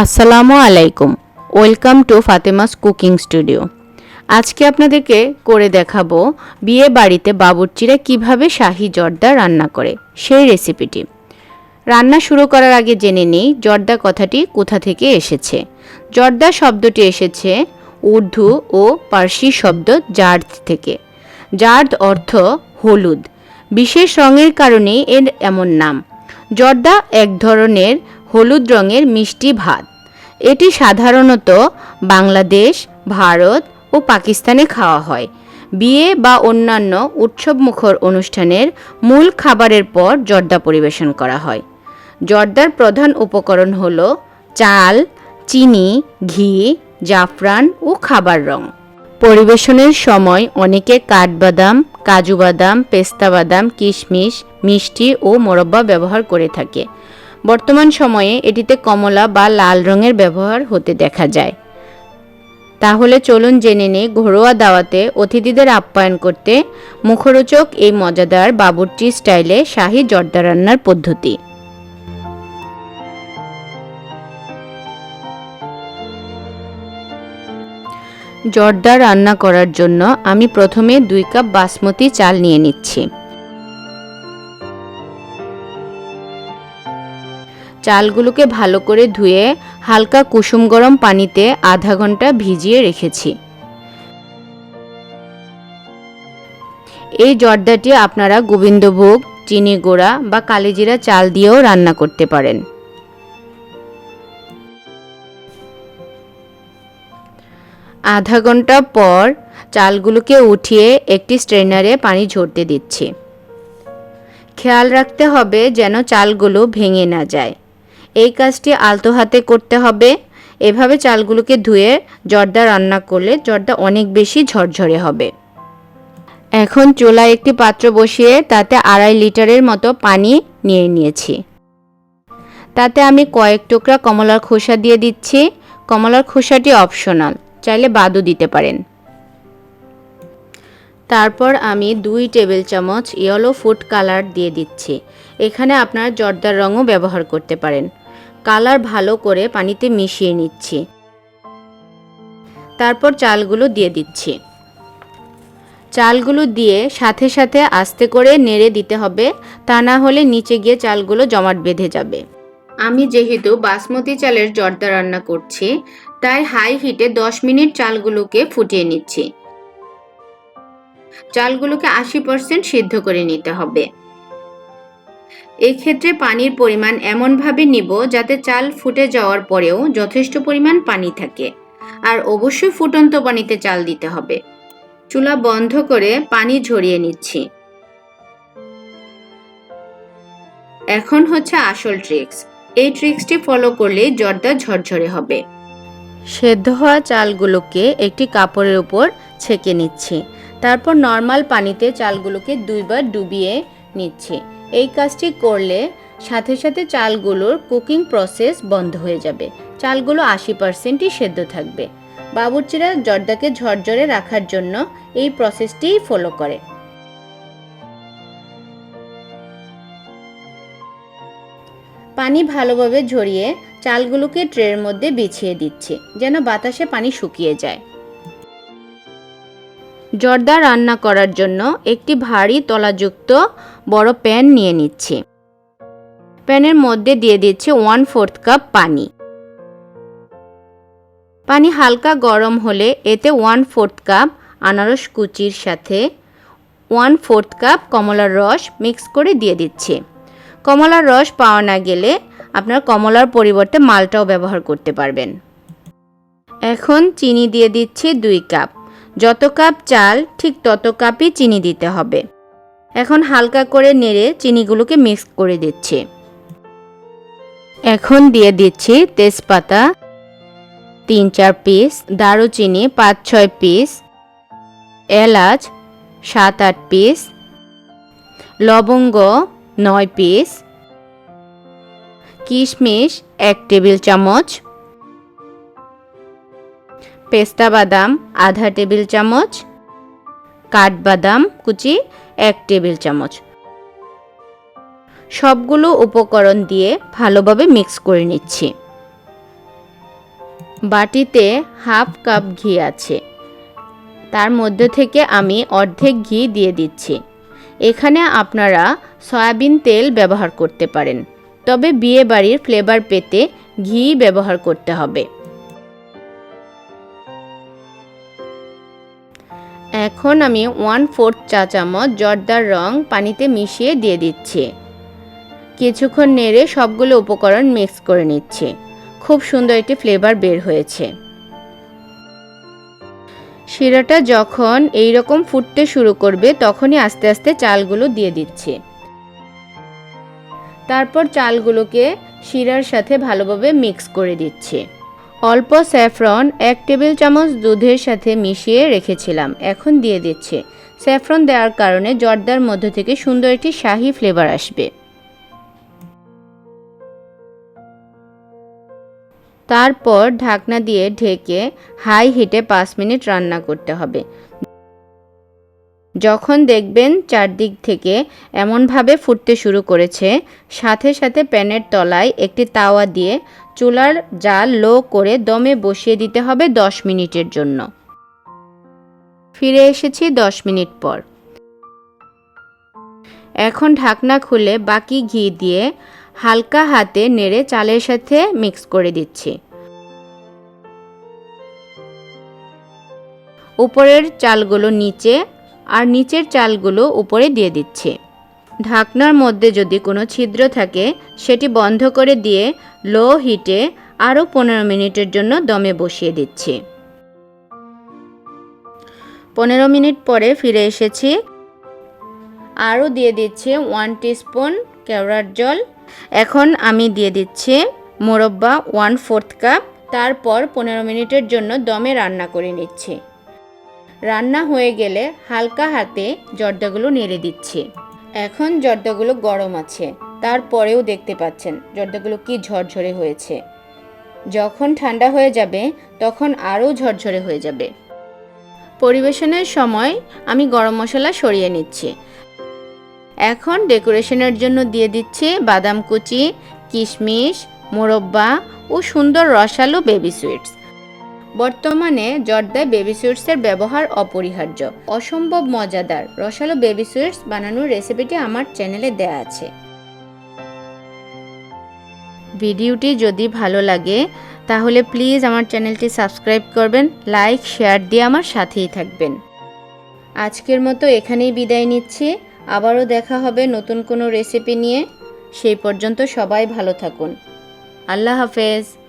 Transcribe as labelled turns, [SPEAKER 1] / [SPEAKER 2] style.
[SPEAKER 1] আসসালামু আলাইকুম। Welcome to Fatema's cooking studio. আজকে আপনাদেরকে করে দেখাবো বিয়ে বাড়িতে বাবুর্চিরা কীভাবে শাহি জর্দা রান্না করে, সেই রেসিপিটি রান্না শুরু করার আগে জেনে নিই জর্দা কথাটি কোথা থেকে এসেছে। জর্দা শব্দটি এসেছে উর্দু ও পার্সি শব্দ জার্দ থেকে। জার্দ অর্থ হলুদ। বিশেষ রঙের কারণেই এর এমন নাম। জর্দা এক ধরনের হলুদ রঙের মিষ্টি ভাত। এটি সাধারণত বাংলাদেশ, ভারত ও পাকিস্তানে খাওয়া হয়। বিয়ে বা অন্যান্য উৎসবমুখর অনুষ্ঠানের মূল খাবারের পর জর্দা পরিবেশন করা হয়। জর্দার প্রধান উপকরণ হল চাল, চিনি, ঘি, জাফরান ও খাবার রং। পরিবেশনের সময় অনেকে কাঠবাদাম কাজু বাদাম পেস্তা বাদাম কিশমিশ, মিষ্টি ও মোরব্বা ব্যবহার করে থাকে। বর্তমান সময়ে এটিতে কমলা বা লাল রঙের ব্যবহার হতে দেখা যায়। তাহলে চলুন জেনে নিই ঘরোয়া দাওয়াতে অতিথিদের আপ্যায়ন করতে মুখরোচক এই মজাদার বাবুর্চি স্টাইলে শাহি জর্দা রান্নার পদ্ধতি। জর্দা রান্না করার জন্য আমি প্রথমে দুই কাপ বাসমতি চাল নিয়ে নিচ্ছি। চালগুলোকে ভালো করে ধুয়ে হালকা কুসুম গরম পানিতে আধা ঘণ্টা ভিজিয়ে রেখেছি। এই জর্দাটি আপনারা গোবিন্দভোগ, চিনি গুঁড়া বা কালিজিরা চাল দিয়েও রান্না করতে পারেন। আধা ঘণ্টা পর চালগুলোকে উঠিয়ে একটি স্ট্রেনারে পানি ঝরতে দিচ্ছি। খেয়াল রাখতে হবে যেন চালগুলো ভেঙে না যায়। এই কাজটি আলতো হাতে করতে হবে। এভাবে চালগুলোকে ধুয়ে জর্দা রান্না করলে জর্দা অনেক বেশি ঝরঝরে হবে। এখন চুলায় একটি পাত্র বসিয়ে তাতে আড়াই লিটারের মতো পানি নিয়ে নিয়েছি। তাতে আমি কয়েক টুকরা কমলার খোসা দিয়ে দিচ্ছি। কমলার খোসাটি অপশনাল, চাইলে বাদও দিতে পারেন। তারপর আমি দুই টেবিল চামচ ইয়েলো ফুড কালার দিয়ে দিচ্ছি। এখানে আপনারা জর্দার রঙও ব্যবহার করতে পারেন। কালার ভালো করে পানিতে মিশিয়ে নিচ্ছি। তারপর চালগুলো দিয়ে দিচ্ছি। চালগুলো দিয়ে সাথে সাথে আস্তে করে নেড়ে দিতে হবে, তা না হলে নিচে গিয়ে চালগুলো জমাট বেঁধে যাবে। আমি যেহেতু বাসমতি চালের জর্দা রান্না করছি, তাই হাই হিটে 10 মিনিট চালগুলোকে ফুটিয়ে নিচ্ছি। চালগুলোকে আশি পার্সেন্ট সিদ্ধ করে নিতে হবে। এই ক্ষেত্রে পানির পরিমাণ এমনভাবে নিব যাতে চাল ফুটে যাওয়ার পরেও যথেষ্ট পরিমাণ পানি থাকে। আর অবশ্যই ফুটন্ত পানিতে চাল দিতে হবে। চুলা বন্ধ করে পানি ঝরিয়ে নিচ্ছি। এখন হচ্ছে আসল ট্রিক্স। এই ট্রিক্সটি ফলো করলে জর্দা ঝরঝরে হবে। সেদ্ধ হওয়া চালগুলোকে একটি কাপড়ের উপর ছেঁকে নিচ্ছি। তারপর নর্মাল পানিতে চালগুলোকে দুইবার ডুবিয়ে নিচ্ছি। এই কাজটি করলে সাথে সাথে চালগুলোর কুকিং প্রসেস বন্ধ হয়ে যাবে। চালগুলো আশি পার্সেন্টই সেদ্ধ থাকবে। বাবুর্চিরা জর্দাকে ঝরঝরে রাখার জন্য এই প্রসেসটিই ফলো করে। পানি ভালোভাবে ঝরিয়ে চালগুলোকে ট্রের মধ্যে বিছিয়ে দিচ্ছে, যেন বাতাসে পানি শুকিয়ে যায়। জর্দা রান্না করার জন্য একটি ভারী তলাযুক্ত বড় প্যান নিয়ে নিচ্ছি। প্যানের মধ্যে দিয়ে দিচ্ছি ওয়ান ফোর্থ কাপ পানি। পানি হালকা গরম হলে এতে ওয়ান ফোর্থ কাপ আনারস কুচির সাথে ওয়ান ফোর্থ কাপ কমলার রস মিক্স করে দিয়ে দিচ্ছি। কমলার রস পাওয়া না গেলে আপনার কমলার পরিবর্তে মালটাও ব্যবহার করতে পারবেন। এখন চিনি দিয়ে দিচ্ছি দুই কাপ। যত কাপ চাল, ঠিক তত কাপই চিনি দিতে হবে। এখন হালকা করে নেড়ে চিনিগুলোকে মিক্স করে দিচ্ছি। এখন দিয়ে দিচ্ছি তেজপাতা তিন চার পিস, দারুচিনি পাঁচ ছয় পিস, এলাচ সাত আট পিস, লবঙ্গ, নয় পিস, কিশমিশ, এক টেবিল চামচ পেস্তা বাদাম, আধা টেবিল চামচ কাঠবাদাম কুচি, এক টেবিল চামচ। সবগুলো উপকরণ দিয়ে ভালোভাবে মিক্স করে নিচ্ছি। বাটিতে হাফ কাপ ঘি আছে। তার মধ্যে থেকে আমি অর্ধেক ঘি দিয়ে দিচ্ছি। এখানে আপনারা সয়াবিন তেল ব্যবহার করতে পারেন। তবে বিয়ে বাড়ির ফ্লেভার পেতে ঘি ব্যবহার করতে হবে। এখন আমি ওয়ান ফোর্থ চা চামচ জর্দার রং পানিতে মিশিয়ে দিয়ে দিচ্ছি। কিছুক্ষণ নেড়ে সবগুলো উপকরণ মিক্স করে নিচ্ছি। খুব সুন্দর একটি ফ্লেভার বের হয়েছে। শিরাটা যখন এই রকম ফুটতে শুরু করবে, তখনই আস্তে আস্তে চালগুলো দিয়ে দিচ্ছি। তারপর চালগুলোকে শিরার সাথে ভালোভাবে মিক্স করে দিচ্ছি। অল্প স্যাফরন, এক টেবিল চামচ দুধের সাথে মিশিয়ে রেখেছিলাম, এখন দিয়ে দিচ্ছে। স্যাফরন দেওয়ার কারণে জর্দার মধ্যে থেকে সুন্দর একটি শাহি ফ্লেভার আসবে। তারপর ঢাকনা দিয়ে ঢেকে হাই হিটে পাঁচ মিনিট রান্না করতে হবে। যখন দেখবেন চারদিক থেকে এমনভাবে ফুটতে শুরু করেছে, সাথে সাথে প্যানের তলায় একটি তাওয়া দিয়ে চুলার জাল লো করে দমে বসিয়ে দিতে হবে দশ মিনিটের জন্য। ফিরে এসেছি দশ মিনিট পর। এখন ঢাকনা খুলে বাকি ঘি দিয়ে হালকা হাতে নেড়ে চালের সাথে মিক্স করে দিচ্ছি। উপরের চালগুলো নিচে আর নিচের চালগুলো উপরে দিয়ে দিচ্ছি। ঢাকনার মধ্যে যদি কোনো ছিদ্র থাকে, সেটি বন্ধ করে দিয়ে লো হিটে আরও পনেরো মিনিটের জন্য দমে বসিয়ে দিচ্ছি। পনেরো মিনিট পরে ফিরে এসেছি। আরও দিয়ে দিচ্ছি ওয়ান টিস্পুন কেওড়ার জল। এখন আমি দিয়ে দিচ্ছি মোরব্বা ওয়ান ফোর্থ কাপ। তারপর পনেরো মিনিটের জন্য দমে রান্না করে নিচ্ছি। রান্না হয়ে গেলে হালকা হাতে জর্দাগুলো নেড়ে দিচ্ছি। এখন জর্দাগুলো গরম আছে, তারপরেও দেখতে পাচ্ছেন জর্দাগুলো কি ঝরঝরে হয়েছে। যখন ঠান্ডা হয়ে যাবে, তখন আরও ঝরঝরে হয়ে যাবে। পরিবেশনের সময় আমি গরম মশলা সরিয়ে নিচ্ছি। এখন ডেকোরেশনের জন্য দিয়ে দিচ্ছি বাদাম কুচি, কিশমিশ, মোরব্বা ও সুন্দর রসালো বেবি সুইটস। বর্তমানে জর্দায় বেবি সুইটসের ব্যবহার অপরিহার্য। অসম্ভব মজাদার। রসালো বেবি সুইটস বানানোর রেসিপিটি আমার চ্যানেলে দেয়া আছে। ভিডিওটি যদি ভালো লাগে, তাহলে প্লিজ আমার চ্যানেলটি সাবস্ক্রাইব করবেন, লাইক, শেয়ার দিয়ে আমার সাথেই থাকবেন। আজকের মতো এখানেই বিদায় নিচ্ছি। আবারও দেখা হবে নতুন কোনো রেসিপি নিয়ে। সেই পর্যন্ত সবাই ভালো থাকুন। আল্লাহ হাফেজ।